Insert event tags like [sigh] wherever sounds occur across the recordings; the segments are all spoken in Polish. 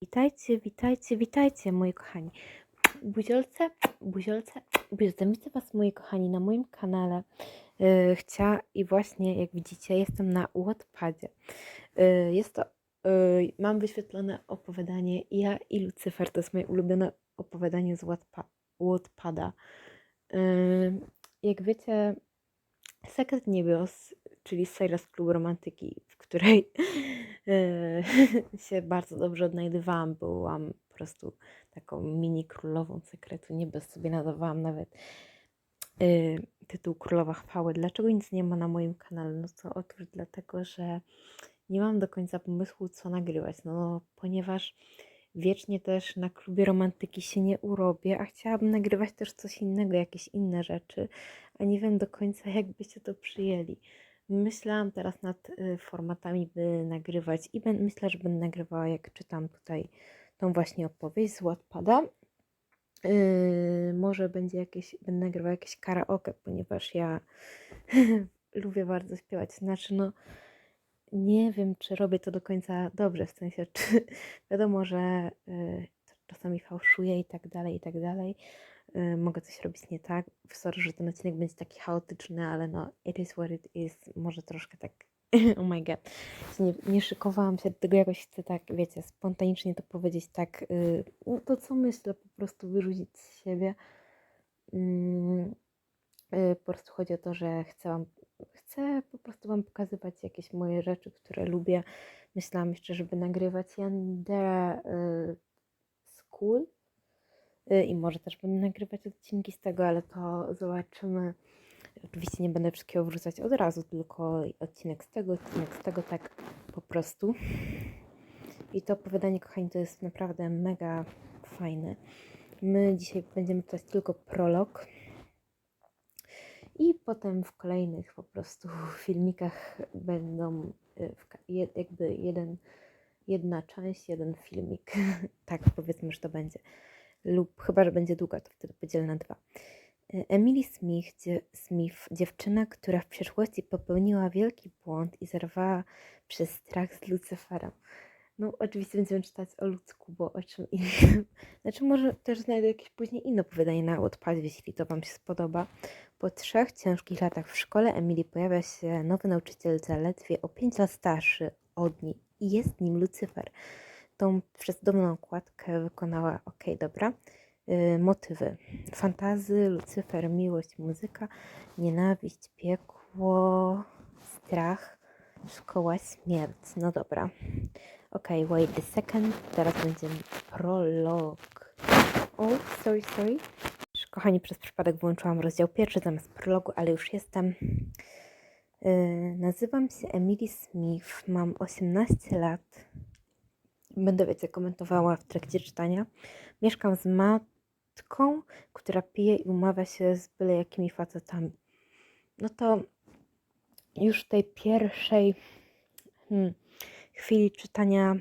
Witajcie, witajcie, witajcie, moi kochani. Buziolce, buziolce, buziolce. Widzę Was, moi kochani, na moim kanale. Yy, chcia i właśnie, jak widzicie, jestem na Wattpadzie. Yy, jest to, yy, mam wyświetlone opowiadanie Ja i Lucyfer. To jest moje ulubione opowiadanie z Wattpa Wattpada. Yy, jak wiecie, Sekret Niebios, czyli seria z klubu romantyki, w której e, [laughs] się bardzo dobrze odnajdywałam. Byłam po prostu taką mini królową sekretu niebios. Sobie nadawałam nawet e, tytuł Królowa Chwały. Dlaczego nic nie ma na moim kanale? No to otóż dlatego, że nie mam do końca pomysłu, co nagrywać. No, ponieważ wiecznie też na klubie romantyki się nie urobię, a chciałabym nagrywać też coś innego, jakieś inne rzeczy, a nie wiem do końca, [laughs] jak byście to przyjęli. Myślałam teraz nad y, formatami, by nagrywać i myślę, że będę nagrywała, jak czytam tutaj tą właśnie opowieść z Wattpada. Yy, może będzie jakieś, będę nagrywała jakieś karaoke, ponieważ ja [laughs] lubię bardzo śpiewać. Znaczy, no, nie wiem, czy robię to do końca dobrze, w sensie, czy wiadomo, że y, czasami fałszuję i tak dalej, i tak dalej. Y, mogę coś robić nie tak. Sorry, że ten odcinek będzie taki chaotyczny, ale no, it is what it is. Może troszkę tak, [laughs] oh my god. Nie, nie szykowałam się do tego jakoś, chcę tak, wiecie, spontanicznie to powiedzieć tak, y, no to co myślę, po prostu wyrzucić z siebie. Mm, y, po prostu chodzi o to, że chcę wam chcę po prostu Wam pokazywać jakieś moje rzeczy, które lubię. Myślałam jeszcze, żeby nagrywać Yandera y, School i może też będę nagrywać odcinki z tego, ale to zobaczymy. Oczywiście nie będę wszystkiego wrzucać od razu, tylko odcinek z tego, odcinek z tego, tak po prostu. I to opowiadanie, kochani, to jest naprawdę mega fajne. My dzisiaj będziemy czytać tylko prolog. I potem w kolejnych po prostu [laughs] filmikach będą y, jakby jeden, jedna część, jeden filmik. [laughs] tak powiedzmy, że to będzie. Lub chyba, że będzie długa, to wtedy podzielę na dwa. Y, Emily Smith, Smith, dziewczyna, która w przeszłości popełniła wielki błąd i zerwała przez strach z Lucyferem. No, oczywiście będziemy czytać o ludzku, bo o czym innym. [laughs] Znaczy, może też znajdę jakieś później inne opowiadanie na Wattpadzie, jeśli to Wam się spodoba. Po trzech ciężkich latach w szkole Emily pojawia się nowy nauczyciel zaledwie o 5 lat starszy od niej i jest nim Lucyfer. Tą przezdomną okładkę wykonała, ok, dobra, yy, motywy. Fantazy, Lucyfer, miłość, muzyka, nienawiść, piekło, strach, szkoła, śmierć. No dobra. Ok, wait a second. Teraz będzie prolog. Oh, sorry, sorry. Kochani, przez przypadek włączyłam rozdział pierwszy zamiast prologu, ale już jestem. Yy, nazywam się Emily Smith, mam 18 lat. Będę, wiecie, komentowała w trakcie czytania. Mieszkam z matką, która pije i umawia się z byle jakimi facetami. No to już w tej pierwszej hmm, chwili czytania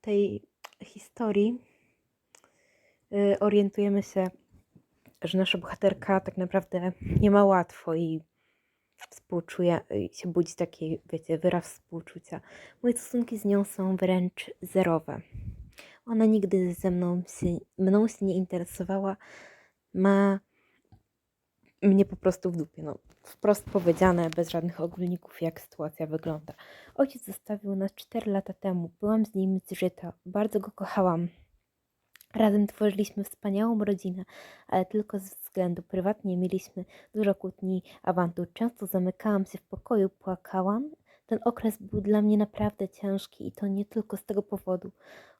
tej historii yy, orientujemy się, że nasza bohaterka tak naprawdę nie ma łatwo i współczuje, się budzi taki, wiecie, wyraz współczucia. Moje stosunki z nią są wręcz zerowe. Ona nigdy ze mną się, mną się nie interesowała, ma mnie po prostu w dupie. No, wprost powiedziane, bez żadnych ogólników, jak sytuacja wygląda. Ojciec zostawił nas 4 lata temu. Byłam z nim zżyta. Bardzo go kochałam. Razem tworzyliśmy wspaniałą rodzinę, ale tylko z względu prywatnie mieliśmy dużo kłótni, awantur. Często zamykałam się w pokoju, płakałam. Ten okres był dla mnie naprawdę ciężki i to nie tylko z tego powodu.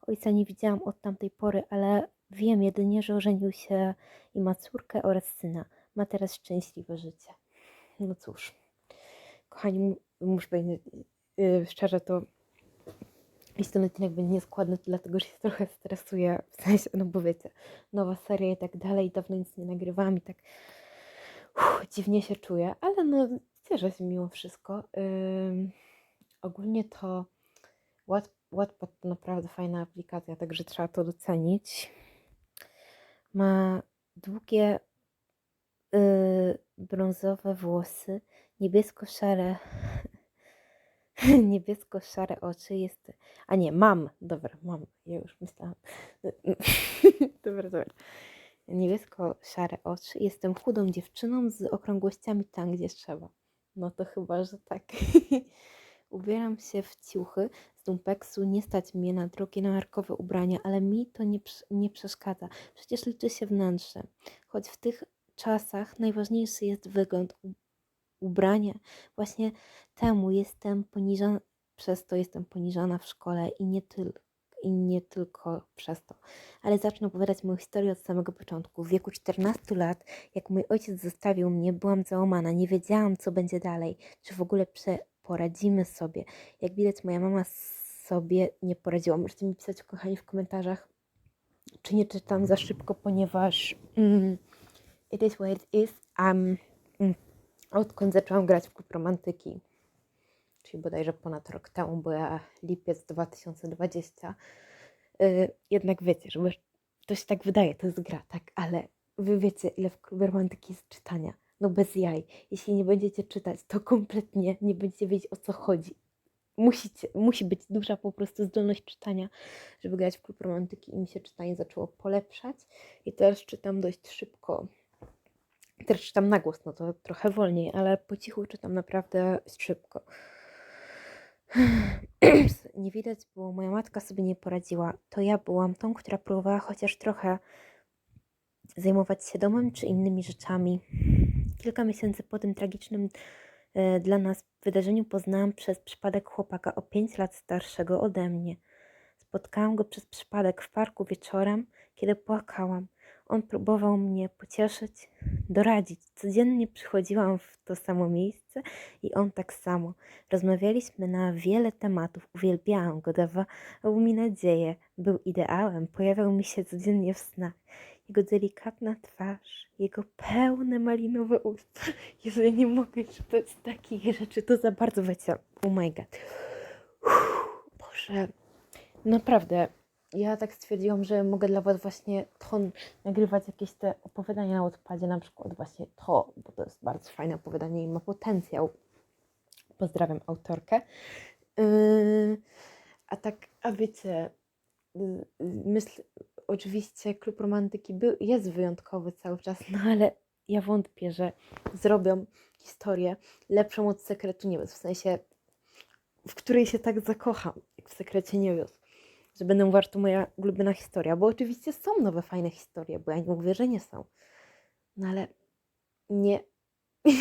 Ojca nie widziałam od tamtej pory, ale wiem jedynie, że ożenił się i ma córkę oraz syna. Ma teraz szczęśliwe życie. No cóż, kochani, mu- muszę powiedzieć yy, szczerze, to jeśli ten odcinek będzie nieskładny, to dlatego, że się trochę stresuję, w sensie, no bo wiecie, nowa seria i tak dalej, dawno nic nie nagrywałam i tak uff, dziwnie się czuję, ale no cieszę się mimo wszystko. Ogólnie to Watt- Wattpad to naprawdę fajna aplikacja, także trzeba to docenić. Ma długie yy, brązowe włosy, niebiesko-szare [laughs] Niebiesko-szare oczy jest. A nie, mam. Dobra, mam. Ja już myślałam. [laughs] dobra, dobra. Niebiesko-szare oczy. Jestem chudą dziewczyną z okrągłościami tam, gdzie trzeba. No to chyba, że tak. [laughs] Ubieram się w ciuchy z lumpeksu. Nie stać mnie na drogie markowe ubrania, ale mi to nie, nie przeszkadza. Przecież liczy się wnętrze. Choć w tych czasach najważniejszy jest wygląd, u- ubranie. Właśnie temu jestem poniżana, przez to jestem poniżana w szkole i nie, tyl, i nie tylko przez to. Ale zacznę opowiadać moją historię od samego początku. W wieku 14 lat, jak mój ojciec zostawił mnie, byłam załamana. Nie wiedziałam, co będzie dalej. Czy w ogóle prze, poradzimy sobie. Jak widać, moja mama sobie nie poradziła. Możecie mi pisać, kochani, w komentarzach, czy nie czytam za szybko, ponieważ mm, it is what it is. Um, odkąd zaczęłam grać w klub romantyki, czyli bodajże ponad rok temu, bo ja lipiec 2020. Yy, jednak wiecie, że to się tak wydaje, to jest gra, tak, ale wy wiecie, ile w klubie romantyki jest czytania. No bez jaj. Jeśli nie będziecie czytać, to kompletnie nie będziecie wiedzieć o co chodzi. Musicie, musi być duża po prostu zdolność czytania, żeby grać w klub romantyki i mi się czytanie zaczęło polepszać. I teraz czytam dość szybko. Teraz czytam na głos, no to trochę wolniej, ale po cichu czytam naprawdę szybko. Nie widać, bo moja matka sobie nie poradziła. To ja byłam tą, która próbowała chociaż trochę zajmować się domem czy innymi rzeczami. Kilka miesięcy po tym tragicznym e, dla nas wydarzeniu poznałam przez przypadek chłopaka o 5 lat starszego ode mnie. Spotkałam go przez przypadek w parku wieczorem, kiedy płakałam. On próbował mnie pocieszyć, doradzić. Codziennie przychodziłam w to samo miejsce i on tak samo. Rozmawialiśmy na wiele tematów. Uwielbiałam go, dawał mi nadzieję. Był ideałem, pojawiał mi się codziennie w snach. Jego delikatna twarz, jego pełne malinowe usta. [laughs] Jezu, ja nie mogę czytać takich rzeczy, to za bardzo wiecie. Oh my god. Uff, Boże, naprawdę, ja tak stwierdziłam, że mogę dla Was właśnie to nagrywać jakieś te opowiadania na odpadzie, na przykład właśnie to, bo to jest bardzo fajne opowiadanie i ma potencjał. Pozdrawiam autorkę. Yy, a tak, a wiecie, yy, myśl, oczywiście klub romantyki był, jest wyjątkowy cały czas, no ale ja wątpię, że zrobią historię lepszą od sekretu niebios, w sensie, w której się tak zakocham, jak w sekrecie niebios że będą warto moja ulubiona historia, bo oczywiście są nowe, fajne historie, bo ja nie mówię, że nie są. No ale nie, [laughs]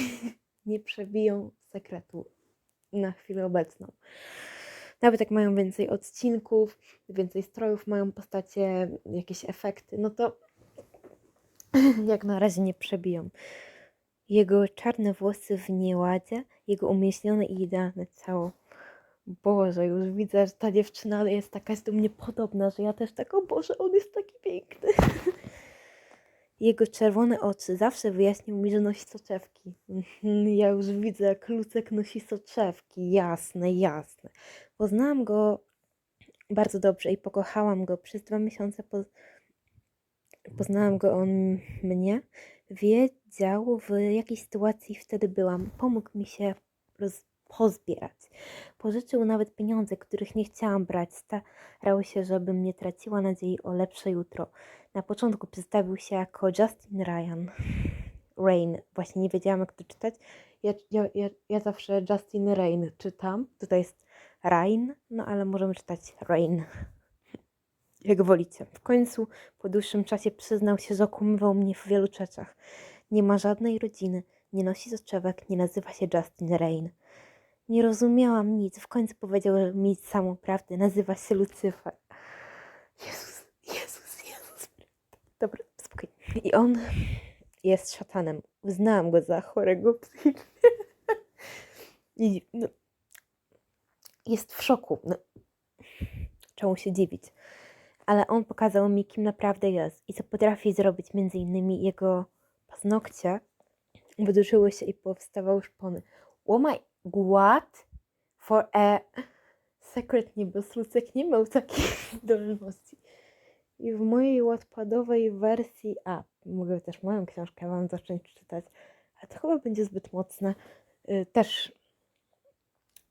nie przebiją sekretu na chwilę obecną. Nawet jak mają więcej odcinków, więcej strojów, mają postacie, jakieś efekty, no to [clears throat] jak na razie nie przebiją. Jego czarne włosy w nieładzie, jego umieśnione i idealne ciało. Boże, już widzę, że ta dziewczyna jest taka jest do mnie podobna, że ja też tak, o Boże, on jest taki piękny. [laughs] Jego czerwone oczy zawsze wyjaśnił mi, że nosi soczewki. Mhm, Ja już widzę, jak Lucek nosi soczewki. Jasne, jasne. Poznałam go bardzo dobrze i pokochałam go. Przez dwa miesiące po... poznałam go on mnie. Wiedział, w jakiej sytuacji wtedy byłam. Pomógł mi się roz... pozbierać. Pożyczył nawet pieniądze, których nie chciałam brać. Starał się, żebym nie traciła nadziei o lepsze jutro. Na początku przedstawił się jako Justin Ryan. Rain. Właśnie nie wiedziałam, jak to czytać. Ja, ja, ja, ja zawsze Justin Rain czytam. Tutaj jest Rain, no ale możemy czytać Rain. Jak wolicie. W końcu po dłuższym czasie przyznał się, że okłamywał mnie w wielu rzeczach. Nie ma żadnej rodziny, nie nosi soczewek, nie nazywa się Justin Rain. Nie rozumiałam nic. W końcu powiedział mi samą prawdę. Nazywa się Lucyfer. Jezus, Jezus, Jezus. Dobra, spokojnie. I on jest szatanem. Uznałam go za chorego psychicznie. No, jest w szoku. No, czemu się dziwić? Ale on pokazał mi, kim naprawdę jest i co potrafi zrobić. Między innymi jego paznokcie wyduszyły się i powstawały szpony. Oh my, what? For a secret niebos Lucek nie miał takiej [laughs] zdolności. I w mojej łatpadowej wersji, a mogę też moją książkę wam zacząć czytać, ale to chyba będzie zbyt mocne, y, też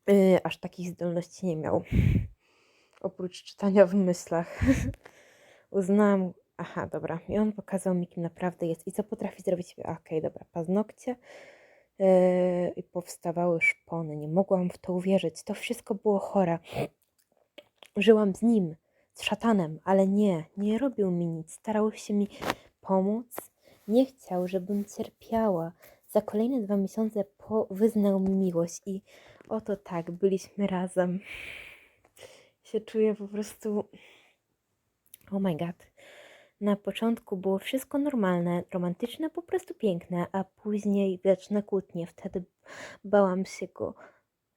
Yy, aż takich zdolności nie miał. Oprócz czytania w myślach. [laughs] Uznałam, aha, dobra. I on pokazał mi, kim naprawdę jest i co potrafi zrobić. Okej, dobra, paznokcie. I powstawały szpony. Nie mogłam w to uwierzyć. To wszystko było chore. Żyłam z nim, z szatanem, ale nie, nie robił mi nic. Starał się mi pomóc. Nie chciał, żebym cierpiała. Za kolejne dwa miesiące po wyznał mi miłość i oto tak, byliśmy razem. Się czuję po prostu. Oh my god. Na początku było wszystko normalne, romantyczne, po prostu piękne, a później wieczne kłótnie. Wtedy bałam się go,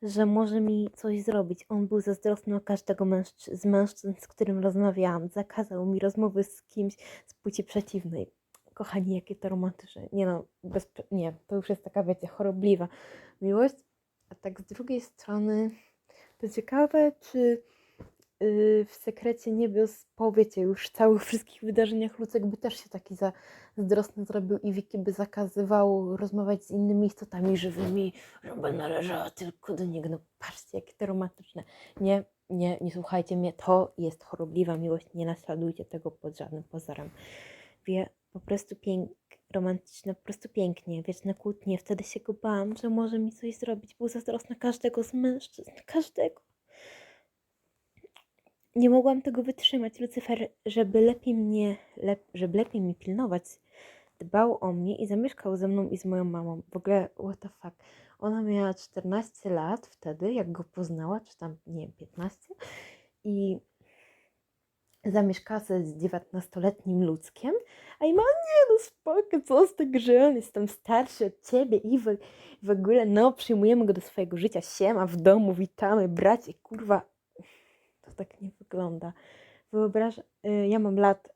że może mi coś zrobić. On był zazdrosny o każdego mężczy- z mężczyzn, z którym rozmawiałam. Zakazał mi rozmowy z kimś z płci przeciwnej. Kochani, jakie to romantyczne. Nie no, bez, nie, to już jest taka, wiecie, chorobliwa miłość. A tak z drugiej strony, to ciekawe, czy w sekrecie niebios powiecie już całych wszystkich wydarzeniach Lucek by też się taki zazdrosny zrobił i Wiki by zakazywał rozmawiać z innymi istotami żywymi, żeby należała tylko do niego. No patrzcie, jakie to romantyczne. Nie, nie, nie słuchajcie mnie, to jest chorobliwa miłość, nie naśladujcie tego pod żadnym pozorem. Wie, po prostu pięk, romantyczne, po prostu pięknie, wieczne kłótnie. Wtedy się go bałam, że może mi coś zrobić. Był zazdrosny każdego z mężczyzn, każdego. Nie mogłam tego wytrzymać. Lucyfer, żeby lepiej mnie, lep, żeby lepiej mi pilnować, dbał o mnie i zamieszkał ze mną i z moją mamą. W ogóle, what the fuck. Ona miała 14 lat wtedy, jak go poznała, czy tam, nie wiem, 15. I zamieszkała sobie z 19-letnim ludzkiem, a i ma, nie no spoko, co z tego, że on jestem starszy od ciebie i w, w ogóle, no, przyjmujemy go do swojego życia, siema, w domu, witamy, bracie, kurwa, tak nie wygląda. Wyobraź, y, ja mam lat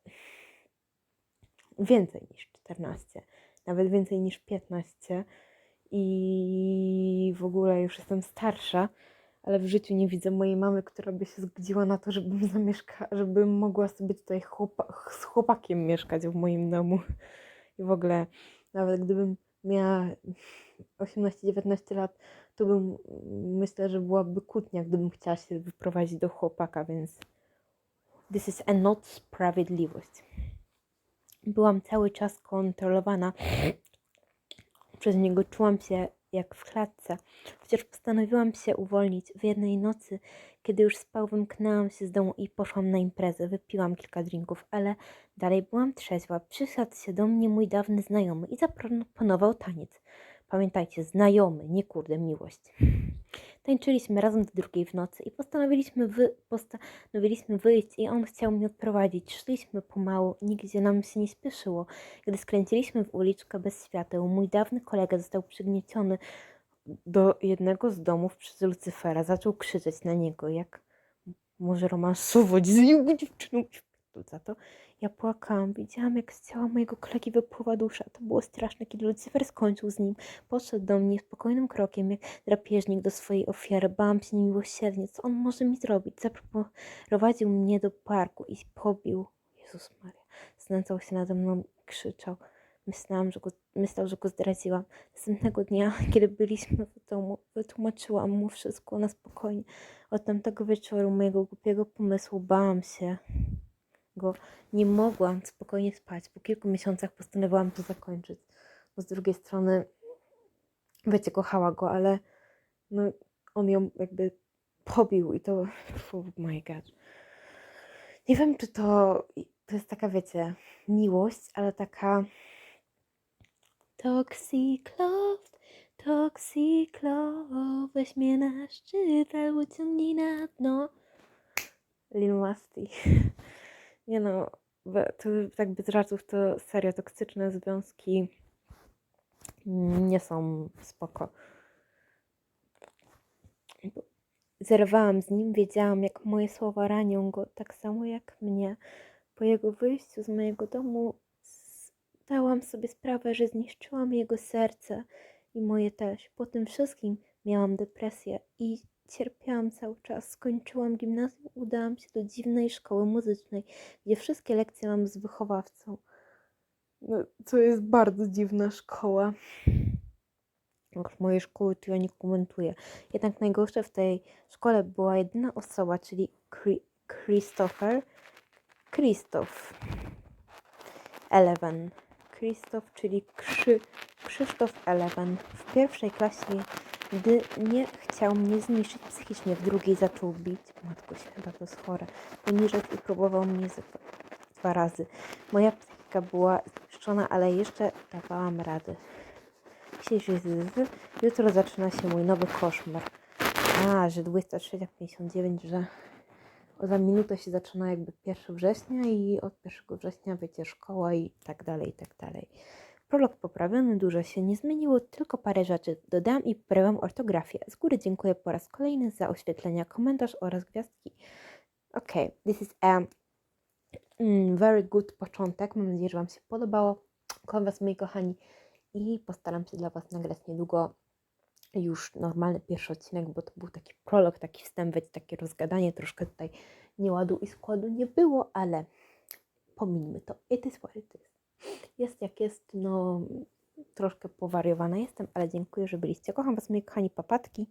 więcej niż 14, nawet więcej niż 15 i w ogóle już jestem starsza, ale w życiu nie widzę mojej mamy, która by się zgodziła na to, żebym [laughs] zamieszka, żebym mogła sobie tutaj chłopa z chłopakiem mieszkać w moim domu. I w ogóle, nawet gdybym miała 18-19 lat, to bym myślę, że byłaby kłótnia, gdybym chciała się wyprowadzić do chłopaka, więc this is a not sprawiedliwość. Byłam cały czas kontrolowana przez niego, czułam się jak w klatce. Chociaż postanowiłam się uwolnić w jednej nocy, kiedy już spał, wymknęłam się z domu i poszłam na imprezę. Wypiłam kilka drinków, ale dalej byłam trzeźwa. Przyszedł się do mnie mój dawny znajomy i zaproponował taniec. Pamiętajcie, znajomy, nie kurde, miłość. Tańczyliśmy razem do drugiej w nocy i postanowiliśmy, wy, postanowiliśmy wyjść i on chciał mnie odprowadzić. Szliśmy pomału, nigdzie nam się nie spieszyło. Gdy skręciliśmy w uliczkę bez świateł, mój dawny kolega został przygnieciony do jednego z domów przez Lucyfera. Zaczął krzyczeć na niego, jak może romansować z nią dziewczyną. Za to ja płakałam, widziałam jak z ciała mojego kolegi wypływa dusza. To było straszne, kiedy Lucyfer skończył z nim. Podszedł do mnie spokojnym krokiem, jak drapieżnik do swojej ofiary. Bałam się niemiłosiernie, co on może mi zrobić. Zaprowadził mnie do parku i pobił. Jezus Maria. Znęcał się nade mną i krzyczał. Myślałam, że go, myślał, że go zdradziłam. Następnego dnia, [laughs] kiedy byliśmy w domu, wytłumaczyłam mu wszystko na spokojnie. Od tamtego wieczoru mojego głupiego pomysłu bałam się go nie mogłam spokojnie spać. Po kilku miesiącach postanowiłam to zakończyć. Bo z drugiej strony, wiecie, kochała go, ale no, on ją jakby pobił i to, [laughs] oh my god. Nie wiem, czy to, to jest taka, wiecie, miłość, ale taka toxic love, toxic love, weź mnie na szczyt albo ciągnij na dno. Lil Masti. [laughs] Nie no, to tak bez żartów, to serio, toksyczne związki nie są spoko. Zerwałam z nim, wiedziałam, jak moje słowa ranią go, tak samo jak mnie. Po jego wyjściu z mojego domu zdałam sobie sprawę, że zniszczyłam jego serce i moje też. Po tym wszystkim miałam depresję i Cierpiałam cały czas. Skończyłam gimnazjum, udałam się do dziwnej szkoły muzycznej, gdzie wszystkie lekcje mam z wychowawcą. No, to jest bardzo dziwna szkoła. Jak mojej szkoły to ja nie komentuję. Jednak najgorsze w tej szkole była jedyna osoba, czyli Chri- Christopher. Krzysztof. Eleven. Krzysztof, czyli Krzy, Krzysztof Eleven. W pierwszej klasie, gdy nie chciał mnie zniszczyć psychicznie, w drugiej zaczął bić. Matko święta, to jest chore. I próbował mnie dwa razy. Moja psychika była zniszczona, ale jeszcze dawałam radę. Dzisiejszy. Jutro zaczyna się mój nowy koszmar. A, że 23.59, że za minutę się zaczyna jakby 1 września i od 1 września będzie szkoła i tak dalej, i tak dalej. Prolog poprawiony, dużo się nie zmieniło, tylko parę rzeczy dodałam i poprawiłam ortografię. Z góry dziękuję po raz kolejny za oświetlenia, komentarz oraz gwiazdki. Ok, this is a mm, very good początek. Mam nadzieję, że Wam się podobało. Kocham Was, moi kochani i postaram się dla Was nagrać niedługo już normalny pierwszy odcinek, bo to był taki prolog, taki wstęp, wiecie, takie rozgadanie, troszkę tutaj nieładu i składu nie było, ale pomińmy to. It is what it is. Jest jak jest, no troszkę powariowana jestem, ale dziękuję, że byliście. Kocham Was, moi kochani papatki.